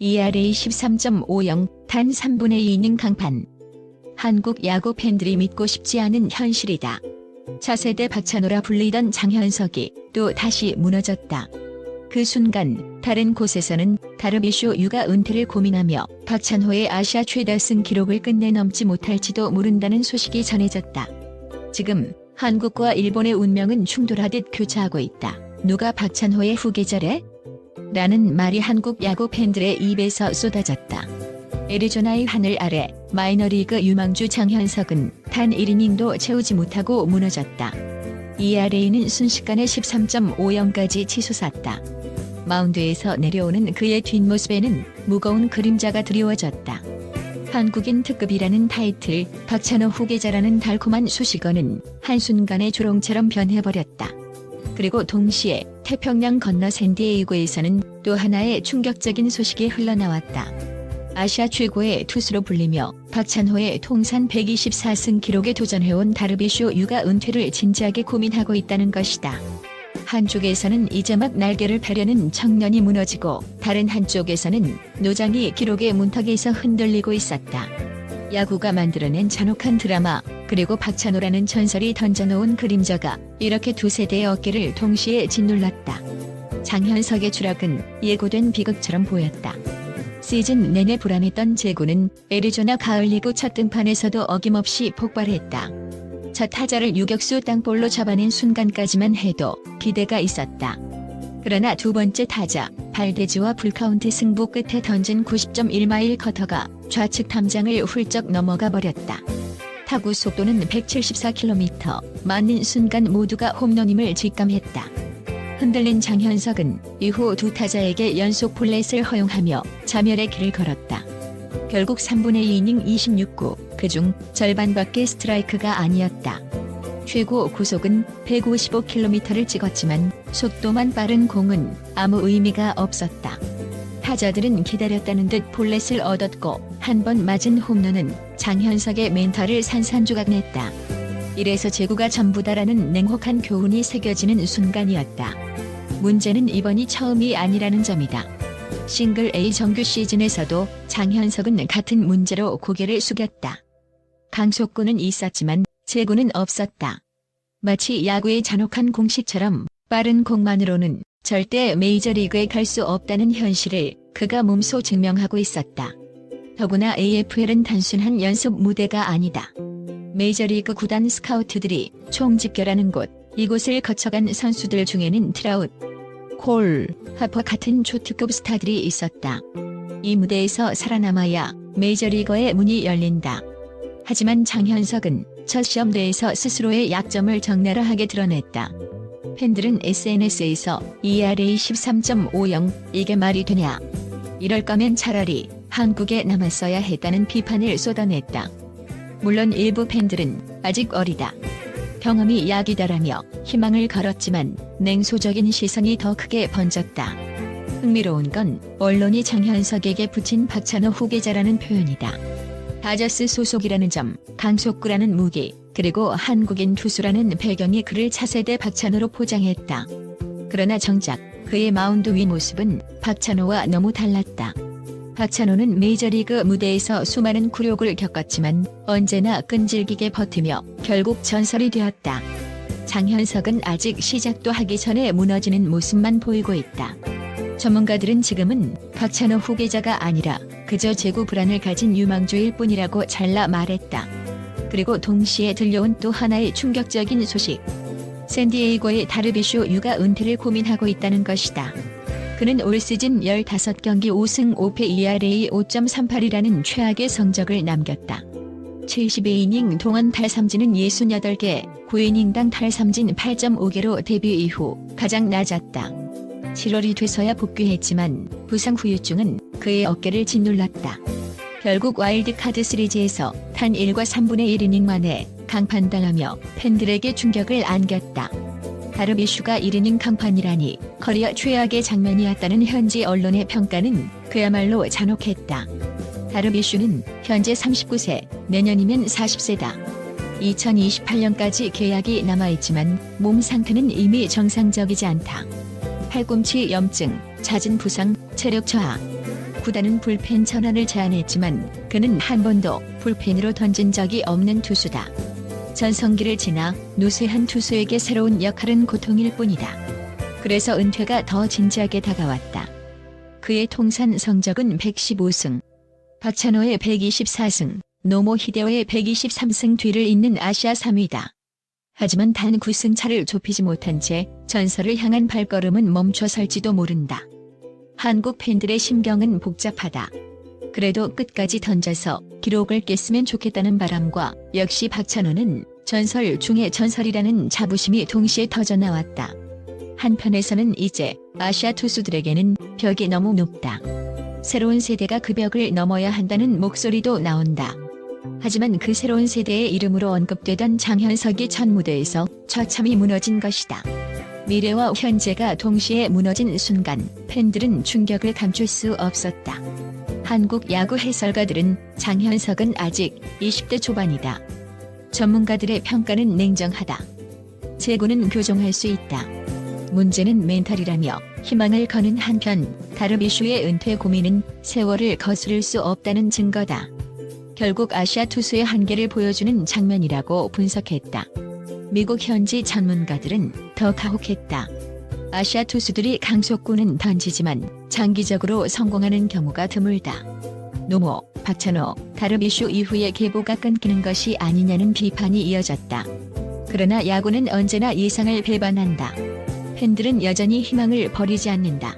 ERA 13.50, 단 3분의 2이닝 강판. 한국 야구 팬들이 믿고 싶지 않은 현실이다. 차세대 박찬호라 불리던 장현석이 또 다시 무너졌다. 그 순간 다른 곳에서는 다르비쇼 유가 은퇴를 고민하며 박찬호의 아시아 최다승 기록을 끝내 넘지 못할지도 모른다는 소식이 전해졌다. 지금 한국과 일본의 운명은 충돌하듯 교차하고 있다. 누가 박찬호의 후계자래? 라는 말이 한국 야구 팬들의 입에서 쏟아졌다. 애리조나의 하늘 아래 마이너리그 유망주 장현석은 단 1이닝도 채우지 못하고 무너졌다. ERA는 순식간에 13.50까지 치솟았다. 마운드에서 내려오는 그의 뒷모습에는 무거운 그림자가 드리워졌다. 한국인 특급이라는 타이틀, 박찬호 후계자라는 달콤한 수식어는 한순간에 조롱처럼 변해버렸다. 그리고 동시에 태평양 건너 샌디에이고에서는 또 하나의 충격적인 소식이 흘러나왔다. 아시아 최고의 투수로 불리며 박찬호의 통산 124승 기록에 도전해온 다르비쇼 유가 은퇴를 진지하게 고민하고 있다는 것이다. 한쪽에서는 이제 막 날개를 펴려는 청년이 무너지고 다른 한쪽에서는 노장이 기록의 문턱에서 흔들리고 있었다. 야구가 만들어낸 잔혹한 드라마 그리고 박찬호라는 전설이 던져놓은 그림자가 이렇게 두 세대의 어깨를 동시에 짓눌렀다. 장현석의 추락은 예고된 비극처럼 보였다. 시즌 내내 불안했던 제구는 애리조나 가을리그 첫 등판에서도 어김없이 폭발했다. 첫 타자를 유격수 땅볼로 잡아낸 순간까지만 해도 기대가 있었다. 그러나 두 번째 타자 발데지와 풀카운트 승부 끝에 던진 90.1마일 커터가 좌측 탐장을 훌쩍 넘어가 버렸다. 타구 속도는 174km, 맞는 순간 모두가 홈런임을 직감했다. 흔들린 장현석은 이후 두 타자에게 연속 볼넷을 허용하며 자멸의 길을 걸었다. 결국 3분의 2이닝 26구, 그중 절반밖에 스트라이크가 아니었다. 최고 구속은 155km를 찍었지만 속도만 빠른 공은 아무 의미가 없었다. 타자들은 기다렸다는 듯 볼넷을 얻었고 한 번 맞은 홈런은 장현석의 멘탈을 산산조각냈다. 이래서 제구가 전부다라는 냉혹한 교훈이 새겨지는 순간이었다. 문제는 이번이 처음이 아니라는 점이다. 싱글 A 정규 시즌에서도 장현석은 같은 문제로 고개를 숙였다. 강속구는 있었지만 제구는 없었다. 마치 야구의 잔혹한 공식처럼 빠른 공만으로는 절대 메이저리그에 갈 수 없다는 현실을 그가 몸소 증명하고 있었다. 더구나 AFL은 단순한 연습 무대가 아니다. 메이저리그 구단 스카우트들이 총 집결하는 곳, 이곳을 거쳐간 선수들 중에는 트라웃, 콜, 하퍼 같은 초특급 스타들이 있었다. 이 무대에서 살아남아야 메이저리거의 문이 열린다. 하지만 장현석은 첫 시험대에서 스스로의 약점을 적나라하게 드러냈다. 팬들은 SNS에서 ERA 13.50 이게 말이 되냐. 이럴 거면 차라리 한국에 남았어야 했다는 비판을 쏟아냈다. 물론 일부 팬들은 아직 어리다. 경험이 약이다라며 희망을 걸었지만 냉소적인 시선이 더 크게 번졌다. 흥미로운 건 언론이 장현석에게 붙인 박찬호 후계자라는 표현이다. 다저스 소속이라는 점, 강속구라는 무기, 그리고 한국인 투수라는 배경이 그를 차세대 박찬호로 포장했다. 그러나 정작 그의 마운드 위 모습은 박찬호와 너무 달랐다. 박찬호는 메이저리그 무대에서 수많은 굴욕을 겪었지만 언제나 끈질기게 버티며 결국 전설이 되었다. 장현석은 아직 시작도 하기 전에 무너지는 모습만 보이고 있다. 전문가들은 지금은 박찬호 후계자가 아니라 그저 재고 불안을 가진 유망주일 뿐이라고 잘라 말했다. 그리고 동시에 들려온 또 하나의 충격적인 소식. 샌디에이고의 다르비쇼 유가 은퇴를 고민하고 있다는 것이다. 그는 올 시즌 15경기 5승 5패 ERA 5.38이라는 최악의 성적을 남겼다. 72이닝 동안 탈삼진은 68개, 9이닝당 탈삼진 8.5개로 데뷔 이후 가장 낮았다. 7월이 돼서야 복귀했지만 부상 후유증은 그의 어깨를 짓눌렀다. 결국 와일드카드 시리즈에서 단 1과 3분의 1이닝 만에 강판당하며 팬들에게 충격을 안겼다. 다르비슈가 1이닝 강판이라니 커리어 최악의 장면이었다는 현지 언론의 평가는 그야말로 잔혹했다. 다르비슈는 현재 39세, 내년이면 40세다. 2028년까지 계약이 남아있지만 몸 상태는 이미 정상적이지 않다. 팔꿈치 염증, 잦은 부상, 체력 저하. 구단은 불펜 전환을 제안했지만 그는 한 번도 불펜으로 던진 적이 없는 투수다. 전성기를 지나 누수한 투수에게 새로운 역할은 고통일 뿐이다. 그래서 은퇴가 더 진지하게 다가왔다. 그의 통산 성적은 115승, 박찬호의 124승, 노모 히데오의 123승 뒤를 잇는 아시아 3위다. 하지만 단 9승 차를 좁히지 못한 채 전설을 향한 발걸음은 멈춰설지도 모른다. 한국 팬들의 심경은 복잡하다. 그래도 끝까지 던져서 기록을 깼으면 좋겠다는 바람과 역시 박찬호는 전설 중의 전설이라는 자부심이 동시에 터져나왔다. 한편에서는 이제 아시아 투수들에게는 벽이 너무 높다. 새로운 세대가 그 벽을 넘어야 한다는 목소리도 나온다. 하지만 그 새로운 세대의 이름으로 언급되던 장현석이 첫 무대에서 처참히 무너진 것이다. 미래와 현재가 동시에 무너진 순간 팬들은 충격을 감출 수 없었다. 한국 야구 해설가들은 장현석은 아직 20대 초반이다. 전문가들의 평가는 냉정하다. 재고는 교정할 수 있다. 문제는 멘탈이라며 희망을 거는 한편 다르비슈의 은퇴 고민은 세월을 거스를 수 없다는 증거다. 결국 아시아 투수의 한계를 보여주는 장면이라고 분석했다. 미국 현지 전문가들은 더 가혹했다. 아시아 투수들이 강속구는 던지지만 장기적으로 성공하는 경우가 드물다. 노모, 박찬호, 다르비슈 이후에 계보가 끊기는 것이 아니냐는 비판이 이어졌다. 그러나 야구는 언제나 예상을 배반한다. 팬들은 여전히 희망을 버리지 않는다.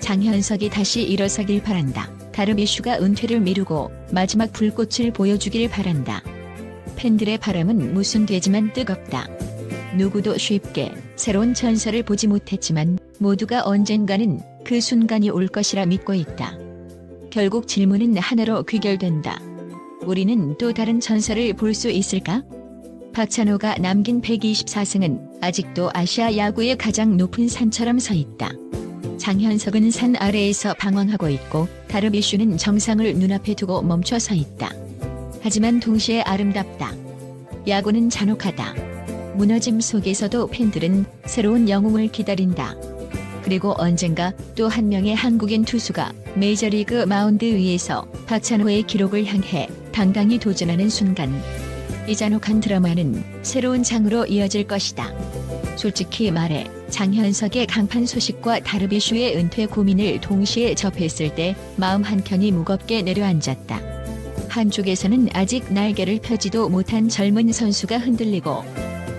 장현석이 다시 일어서길 바란다. 다르비슈가 은퇴를 미루고 마지막 불꽃을 보여주길 바란다. 팬들의 바람은 무슨 되지만 뜨겁다. 누구도 쉽게 새로운 전설을 보지 못했지만 모두가 언젠가는 그 순간이 올 것이라 믿고 있다. 결국 질문은 하나로 귀결된다. 우리는 또 다른 전설을 볼 수 있을까? 박찬호가 남긴 124승은 아직도 아시아 야구의 가장 높은 산처럼 서 있다. 장현석은 산 아래에서 방황하고 있고 다르비슈는 정상을 눈앞에 두고 멈춰 서 있다. 하지만 동시에 아름답다. 야구는 잔혹하다. 무너짐 속에서도 팬들은 새로운 영웅을 기다린다. 그리고 언젠가 또 한 명의 한국인 투수가 메이저리그 마운드 위에서 박찬호의 기록을 향해 당당히 도전하는 순간 이 잔혹한 드라마는 새로운 장으로 이어질 것이다. 솔직히 말해 장현석의 강판 소식과 다르비슈의 은퇴 고민을 동시에 접했을 때 마음 한켠이 무겁게 내려앉았다. 한쪽에서는 아직 날개를 펴지도 못한 젊은 선수가 흔들리고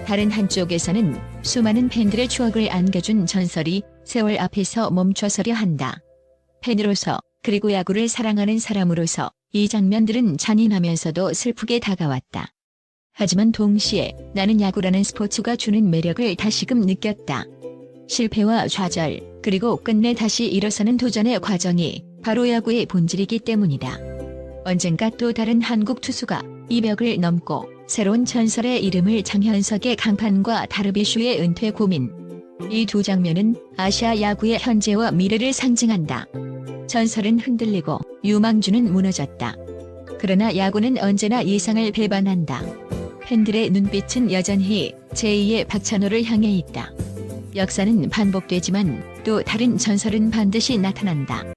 다른 한쪽에서는 수많은 팬들의 추억을 안겨준 전설이 세월 앞에서 멈춰서려 한다. 팬으로서 그리고 야구를 사랑하는 사람으로서 이 장면들은 잔인하면서도 슬프게 다가왔다. 하지만 동시에 나는 야구라는 스포츠가 주는 매력을 다시금 느꼈다. 실패와 좌절, 그리고 끝내 다시 일어서는 도전의 과정이 바로 야구의 본질이기 때문이다. 언젠가 또 다른 한국 투수가 이 벽을 넘고 새로운 전설의 이름을 장현석의 강판과 다르비슈의 은퇴 고민. 이 두 장면은 아시아 야구의 현재와 미래를 상징한다. 전설은 흔들리고 유망주는 무너졌다. 그러나 야구는 언제나 예상을 배반한다. 팬들의 눈빛은 여전히 제2의 박찬호를 향해 있다. 역사는 반복되지만 또 다른 전설은 반드시 나타난다.